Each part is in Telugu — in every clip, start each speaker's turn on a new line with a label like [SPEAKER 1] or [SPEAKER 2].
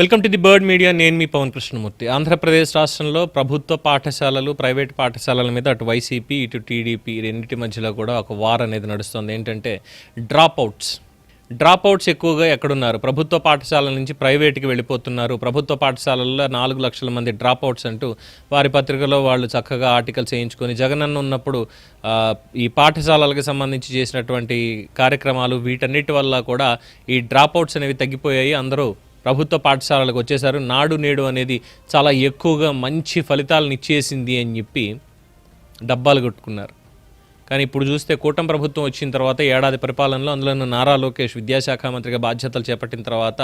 [SPEAKER 1] Welcome to the bird media. నేను మీ పవన్ కృష్ణమూర్తి. ఆంధ్రప్రదేశ్ రాష్ట్రంలో ప్రభుత్వ పాఠశాలలు ప్రైవేట్ పాఠశాలల మీద అటు వైసీపీ ఇటు టీడీపీ రెండింటి మధ్యలో కూడా ఒక వార్ అనేది నడుస్తుంది. ఏంటంటే డ్రాప్ అవుట్స్ డ్రాప్ అవుట్స్ ఎక్కువగా ఎక్కడున్నారు? ప్రభుత్వ పాఠశాలల నుంచి ప్రైవేట్కి వెళ్ళిపోతున్నారు. ప్రభుత్వ పాఠశాలల్లో నాలుగు లక్షల మంది డ్రాప్ అవుట్స్ అంటూ వారి పత్రికలో వాళ్ళు చక్కగా ఆర్టికల్స్ చేయించుకొని జగనన్న ఉన్నప్పుడు ఈ పాఠశాలలకు సంబంధించి చేసినటువంటి కార్యక్రమాలు వీటన్నిటి వల్ల కూడా ఈ డ్రాప్ అవుట్స్ అనేవి తగ్గిపోయాయి. అందరూ ప్రభుత్వ పాఠశాలలకు వచ్చేసారు నాడు నేడు అనేది చాలా ఎక్కువగా మంచి ఫలితాలను ఇచ్చేసింది అని చెప్పి డబ్బాలు కొట్టుకున్నారు. కానీ ఇప్పుడు చూస్తే కూటమి ప్రభుత్వం వచ్చిన తర్వాత ఏడాది పరిపాలనలో అందులో నారా లోకేష్ విద్యాశాఖ మంత్రిగా బాధ్యతలు చేపట్టిన తర్వాత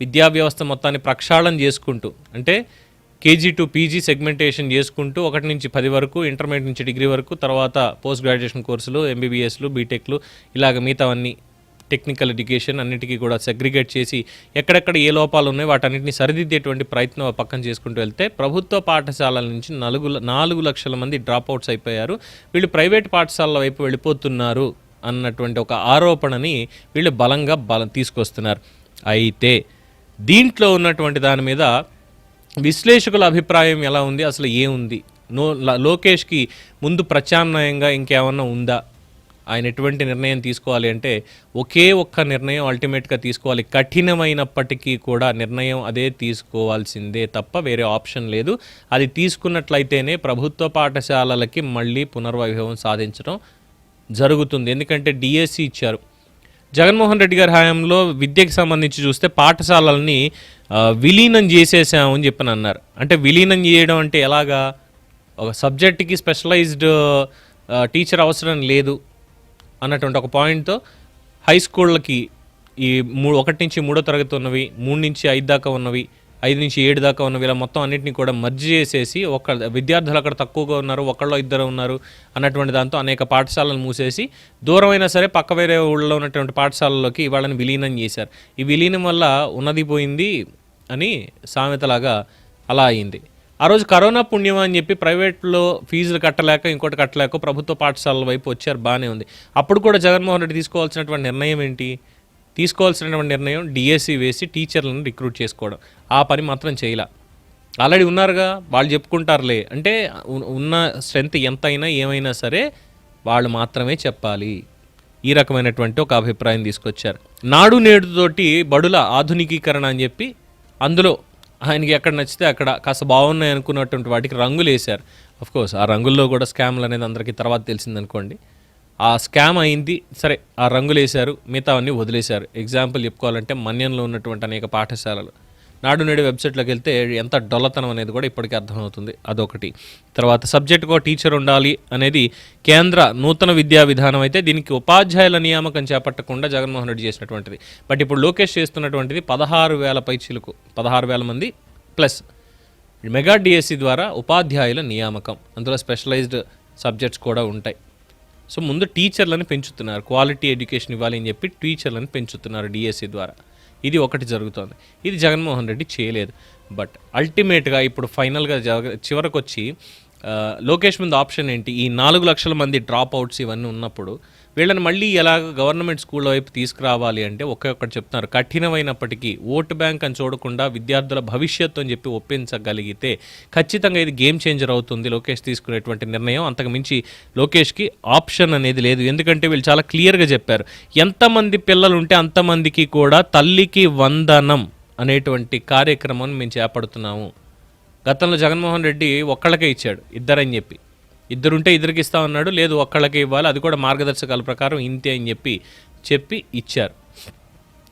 [SPEAKER 1] విద్యా వ్యవస్థ మొత్తాన్ని ప్రక్షాళన చేసుకుంటూ అంటే కేజీ టు పీజీ సెగ్మెంటేషన్ చేసుకుంటూ ఒకటి నుంచి పది వరకు ఇంటర్మీడియట్ నుంచి డిగ్రీ వరకు తర్వాత పోస్ట్ గ్రాడ్యుయేషన్ కోర్సులు ఎంబీబీఎస్లు బీటెక్లు ఇలాగ మిగతావన్నీ టెక్నికల్ ఎడ్యుకేషన్ అన్నిటికీ కూడా సెగ్రిగేట్ చేసి ఎక్కడెక్కడ ఏ లోపాలు ఉన్నాయో వాటన్నిటిని సరిదిద్దేటువంటి ప్రయత్నం పక్కన చేసుకుంటూ వెళ్తే ప్రభుత్వ పాఠశాలల నుంచి నలుగు నాలుగు లక్షల మంది డ్రాప్ అవుట్స్ అయిపోయారు. వీళ్ళు ప్రైవేట్ పాఠశాలల వైపు వెళ్ళిపోతున్నారు అన్నటువంటి ఒక ఆరోపణని వీళ్ళు బలంగా బలం తీసుకొస్తున్నారు. అయితే దీంట్లో ఉన్నటువంటి దాని మీద విశ్లేషకుల అభిప్రాయం ఎలా ఉంది? అసలు ఏముంది నో ల- లోకేష్కి ముందు ప్రత్యామ్నాయంగా ఇంకేమన్నా ఉందా? ఆయన ఎటువంటి నిర్ణయం తీసుకోవాలి అంటే ఒకే ఒక్క నిర్ణయం అల్టిమేట్గా తీసుకోవాలి. కఠినమైనప్పటికీ కూడా నిర్ణయం అదే తీసుకోవాల్సిందే తప్ప వేరే ఆప్షన్ లేదు. అది తీసుకున్నట్లయితేనే ప్రభుత్వ పాఠశాలలకి మళ్ళీ పునర్వైభవం సాధించడం జరుగుతుంది. ఎందుకంటే డిఎస్సి ఇచ్చారు. జగన్మోహన్ రెడ్డి గారి హయాంలో విద్యకి సంబంధించి చూస్తే పాఠశాలల్ని విలీనం చేసేసామని చెప్పని అన్నారు. అంటే విలీనం చేయడం అంటే ఎలాగా? ఒక సబ్జెక్ట్కి స్పెషలైజ్డ్ టీచర్ అవసరం లేదు. అన్నటువంటి ఒక పాయింట్తో హై స్కూళ్ళకి ఈ మూ ఒకటి నుంచి మూడో తరగతి ఉన్నవి మూడు నుంచి ఐదు దాకా ఉన్నవి ఐదు నుంచి ఏడు దాకా ఉన్నవి ఇలా మొత్తం అన్నింటినీ కూడా మర్జ్ చేసేసి ఒక విద్యార్థులు అక్కడ తక్కువగా ఉన్నారు ఒకళ్ళు ఇద్దరు ఉన్నారు అన్నటువంటి దాంతో అనేక పాఠశాలలు మూసేసి దూరమైనా సరే పక్క వేరే ఊళ్ళో ఉన్నటువంటి పాఠశాలలోకి వాళ్ళని విలీనం చేశారు. ఈ విలీనం వల్ల ఉన్నది పోయింది అని సామెతలాగా అలా అయింది. ఆ రోజు కరోనా పుణ్యం అని చెప్పి ప్రైవేట్లో ఫీజులు కట్టలేక ఇంకోటి కట్టలేక ప్రభుత్వ పాఠశాలల వైపు వచ్చారు బాగానే ఉంది. అప్పుడు కూడా జగన్మోహన్ రెడ్డి తీసుకోవాల్సినటువంటి నిర్ణయం ఏంటి? తీసుకోవాల్సినటువంటి నిర్ణయం డిఎస్సి వేసి టీచర్లను రిక్రూట్ చేసుకోవడం. ఆ పని మాత్రం చేయలే. ఆల్రెడీ ఉన్నారుగా వాళ్ళు చెప్పుకుంటారులే. అంటే ఉన్న స్ట్రెంత్ ఎంత అయినా ఏమైనా సరే వాళ్ళు మాత్రమే చెప్పాలి. ఈ రకమైనటువంటి ఒక అభిప్రాయం తీసుకొచ్చారు. నాడు నేడుతోటి బడుల ఆధునికీకరణ అని చెప్పి అందులో ఆయనకి ఎక్కడ నచ్చితే అక్కడ కాస్త బాగున్నాయి అనుకున్నటువంటి వాటికి రంగులు వేశారు. కోర్స్ ఆ రంగుల్లో కూడా స్కామ్లు అనేది అందరికీ తర్వాత తెలిసిందనుకోండి ఆ స్కామ్ అయింది సరే ఆ రంగులు వేశారు మిగతావన్నీ వదిలేశారు. ఎగ్జాంపుల్ చెప్పుకోవాలంటే మన్యంలో ఉన్నటువంటి అనేక పాఠశాలలు. నాడు నేడు వెబ్సైట్లోకి వెళ్తే ఎంత డొల్లతనం అనేది కూడా ఇప్పటికీ అర్థమవుతుంది. అదొకటి. తర్వాత సబ్జెక్టుకో టీచర్ ఉండాలి అనేది కేంద్ర నూతన విద్యా విధానం అయితే దీనికి ఉపాధ్యాయుల నియామకం చేపట్టకుండా జగన్మోహన్ రెడ్డి చేసినటువంటిది. బట్ ఇప్పుడు లోకేష్ చేస్తున్నటువంటిది పదహారు వేల పైచీలకు పదహారు వేల మంది ప్లస్ మెగా డిఎస్సి ద్వారా ఉపాధ్యాయుల నియామకం. అందులో స్పెషలైజ్డ్ సబ్జెక్ట్స్ కూడా ఉంటాయి. సో ముందు టీచర్లను పెంచుతున్నారు. క్వాలిటీ ఎడ్యుకేషన్ ఇవ్వాలి అని చెప్పి టీచర్లను పెంచుతున్నారు డిఎస్సి ద్వారా. ఇది ఒకటి జరుగుతోంది. ఇది జగన్మోహన్ రెడ్డి చేయలేదు. బట్ అల్టిమేట్గా ఇప్పుడు ఫైనల్గా జగ చివరకు వచ్చి లోకేష్ ముందు ఆప్షన్ ఏంటి? ఈ నాలుగు లక్షల మంది డ్రాప్ అవుట్స్ ఇవన్నీ ఉన్నప్పుడు వీళ్ళని మళ్ళీ ఎలాగ గవర్నమెంట్ స్కూల్ వైపు తీసుకురావాలి అంటే ఒకే ఒక్కటి చెప్తున్నారు. కఠినమైనప్పటికీ ఓటు బ్యాంక్ అని చూడకుండా విద్యార్థుల భవిష్యత్తు అని చెప్పి ఒప్పించగలిగితే ఖచ్చితంగా ఇది గేమ్ చేంజర్ అవుతుంది లోకేష్ తీసుకునేటువంటి నిర్ణయం. అంతకు మించి లోకేష్కి ఆప్షన్ అనేది లేదు. ఎందుకంటే వీళ్ళు చాలా క్లియర్గా చెప్పారు. ఎంతమంది పిల్లలు ఉంటే అంతమందికి కూడా తల్లికి వందనం అనేటువంటి కార్యక్రమం మేము చేపడుతున్నాము. గతంలో జగన్మోహన్ రెడ్డి ఒక్కళ్ళకే ఇచ్చాడు. ఇద్దరని చెప్పి. ఇద్దరుంటే ఇద్దరికి ఇస్తా ఉన్నాడు లేదు ఒక్కళ్ళకే ఇవ్వాలి. అది కూడా మార్గదర్శకాల ప్రకారం ఇంతే అని చెప్పి చెప్పి ఇచ్చారు.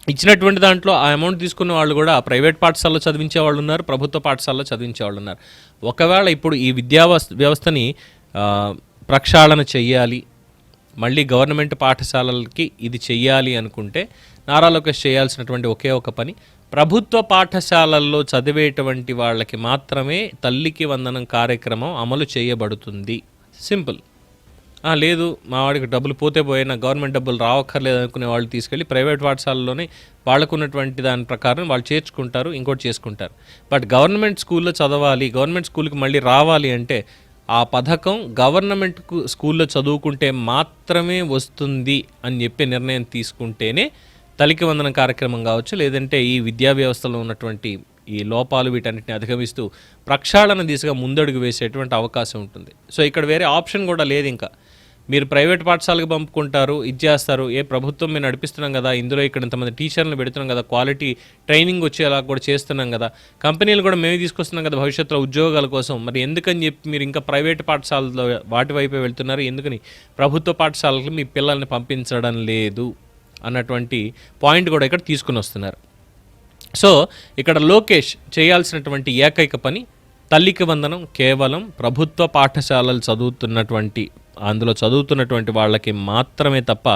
[SPEAKER 1] ఇచ్చినటువంటి దాంట్లో ఆ అమౌంట్ తీసుకున్న వాళ్ళు కూడా ప్రైవేట్ పాఠశాలలో చదివించే వాళ్ళు ఉన్నారు ప్రభుత్వ పాఠశాలలో చదివించే వాళ్ళు ఉన్నారు. ఒకవేళ ఇప్పుడు ఈ విద్యా వ్యవస్థ- వ్యవస్థని ప్రక్షాళన చెయ్యాలి మళ్ళీ గవర్నమెంట్ పాఠశాలలకి ఇది చెయ్యాలి అనుకుంటే నారా లోకేష్ చేయాల్సినటువంటి ఒకే ఒక పని ప్రభుత్వ పాఠశాలల్లో చదివేటువంటి వాళ్ళకి మాత్రమే తల్లికి వందనం కార్యక్రమం అమలు చేయబడుతుంది. సింపుల్. లేదు మా వాడికి డబ్బులు పోతే పోయినా గవర్నమెంట్ డబ్బులు రావక్కర్లేదు అనుకునే వాళ్ళు తీసుకెళ్ళి ప్రైవేట్ పాఠశాలలోనే వాళ్ళకు ఉన్నటువంటి దాని ప్రకారం వాళ్ళు చేర్చుకుంటారు ఇంకోటి చేసుకుంటారు. బట్ గవర్నమెంట్ స్కూల్లో చదవాలి గవర్నమెంట్ స్కూల్కి మళ్ళీ రావాలి అంటే ఆ పథకం గవర్నమెంట్ స్కూల్లో చదువుకుంటే మాత్రమే వస్తుంది అని చెప్పి నిర్ణయం తీసుకుంటేనే తలికి వందన కార్యక్రమం కావచ్చు లేదంటే ఈ విద్యా వ్యవస్థలో ఉన్నటువంటి ఈ లోపాలు వీటన్నిటిని అధిగమిస్తూ ప్రక్షాళన దిశగా ముందడుగు వేసేటువంటి అవకాశం ఉంటుంది. సో ఇక్కడ వేరే ఆప్షన్ కూడా లేదు ఇంకా. మీరు ప్రైవేట్ పాఠశాలకు పంపుకుంటారు ఇది చేస్తారు ఏ ప్రభుత్వం మేము నడిపిస్తున్నాం కదా ఇందులో ఇక్కడ ఇంతమంది టీచర్లు పెడుతున్నాం కదా క్వాలిటీ ట్రైనింగ్ వచ్చేలా కూడా చేస్తున్నాం కదా కంపెనీలు కూడా మేమే తీసుకొస్తున్నాం కదా భవిష్యత్తులో ఉద్యోగాల కోసం. మరి ఎందుకని చెప్పి మీరు ఇంకా ప్రైవేట్ పాఠశాలలో వాటి వైపే వెళ్తున్నారు? ఎందుకని? ప్రభుత్వ పాఠశాలకు మీ పిల్లల్ని పంపించడం లేదు అన్నటువంటి పాయింట్ కూడా ఇక్కడ తీసుకుని వస్తున్నారు. సో ఇక్కడ లోకేష్ చేయాల్సినటువంటి ఏకైక పని తల్లికి వందనం కేవలం ప్రభుత్వ పాఠశాలలు చదువుతున్నటువంటి అందులో చదువుతున్నటువంటి వాళ్ళకి మాత్రమే తప్ప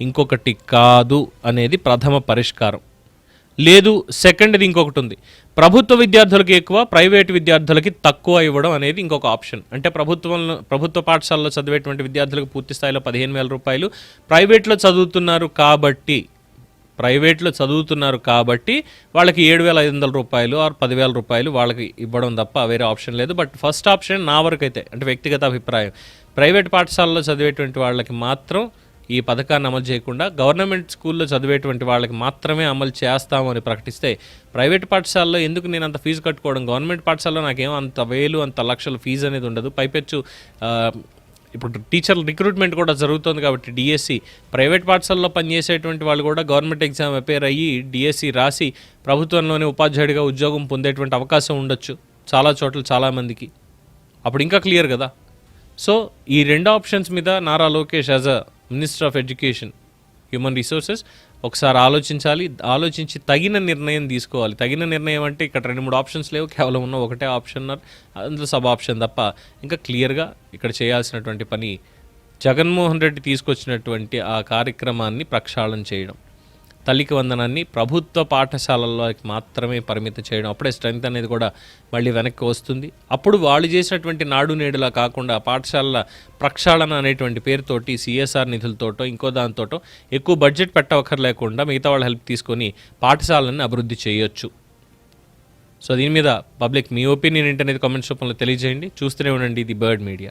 [SPEAKER 1] ఇంకొకటి కాదు అనేది ప్రథమ పరిష్కారం. లేదు సెకండ్ది ఇంకొకటి ఉంది. ప్రభుత్వ విద్యార్థులకి ఎక్కువ ప్రైవేట్ విద్యార్థులకి తక్కువ ఇవ్వడం అనేది ఇంకొక ఆప్షన్. అంటే ప్రభుత్వంలో ప్రభుత్వ పాఠశాలలో చదివేటువంటి విద్యార్థులకు పూర్తి స్థాయిలో పదిహేను వేల రూపాయలు ప్రైవేట్లో చదువుతున్నారు కాబట్టి ప్రైవేట్లో చదువుతున్నారు కాబట్టి వాళ్ళకి ఏడు వేల ఐదు వందల రూపాయలు ఆరు పదివేల రూపాయలు వాళ్ళకి ఇవ్వడం తప్ప వేరే ఆప్షన్ లేదు. బట్ ఫస్ట్ ఆప్షన్ నా వరకు అయితే అంటే వ్యక్తిగత అభిప్రాయం. ప్రైవేట్ పాఠశాలలో చదివేటువంటి వాళ్ళకి మాత్రం ఈ పథకాన్ని అమలు చేయకుండా గవర్నమెంట్ స్కూల్లో చదివేటువంటి వాళ్ళకి మాత్రమే అమలు చేస్తామని ప్రకటిస్తే ప్రైవేట్ పాఠశాలలో ఎందుకు నేను అంత ఫీజు కట్టుకోవడం? గవర్నమెంట్ పాఠశాలలో నాకేం అంత వేలు అంత లక్షల ఫీజు అనేది ఉండదు. పైపెచ్చు ఇప్పుడు టీచర్ల రిక్రూట్మెంట్ కూడా జరుగుతుంది కాబట్టి డిఎస్సి ప్రైవేట్ పాఠశాలలో పనిచేసేటువంటి వాళ్ళు కూడా గవర్నమెంట్ ఎగ్జామ్ అపేర్ అయ్యి డిఎస్సి రాసి ప్రభుత్వంలోనే ఉపాధ్యాయుడిగా ఉద్యోగం పొందేటువంటి అవకాశం ఉండొచ్చు. చాలా చోట్ల చాలామందికి అప్పుడు ఇంకా క్లియర్ కదా. సో ఈ రెండు ఆప్షన్స్ మీద Nara Lokesh as a minister of education human resources ఒకసారి ఆలోచించాలి ఆలోచించి తగిన నిర్ణయం తీసుకోవాలి. తగిన నిర్ణయం అంటే ఇక్కడ రెండు మూడు ఆప్షన్స్ లేవు కేవలం ఉన్న ఒకటే ఆప్షన్ అందులో సబ్ ఆప్షన్ తప్ప ఇంకా క్లియర్గా ఇక్కడ చేయాల్సినటువంటి పని జగన్మోహన్ రెడ్డి తీసుకొచ్చినటువంటి ఆ కార్యక్రమాన్ని ప్రక్షాళన చేయడం. తల్లికి వందనాన్ని. ప్రభుత్వ పాఠశాలల్లోకి మాత్రమే పరిమితం చేయడం అప్పుడే స్ట్రెంగ్త్ అనేది కూడా మళ్ళీ వెనక్కి వస్తుంది. అప్పుడు వాళ్ళు చేసినటువంటి నాడు నేడులా కాకుండా పాఠశాలల ప్రక్షాళన అనేటువంటి పేరుతోటి సిఎస్ఆర్ నిధులతోటో ఇంకో దానితోటో ఎక్కువ బడ్జెట్ పెట్టవక్కర్లేకుండా మిగతా వాళ్ళ హెల్ప్ తీసుకొని పాఠశాలని అభివృద్ధి చేయొచ్చు. సో దీని మీద పబ్లిక్ మీ ఒపీనియన్ ఏంటనేది కామెంట్స్ రూపంలో తెలియజేయండి. చూస్తూనే ఉండండి ఇది బర్డ్ మీడియా.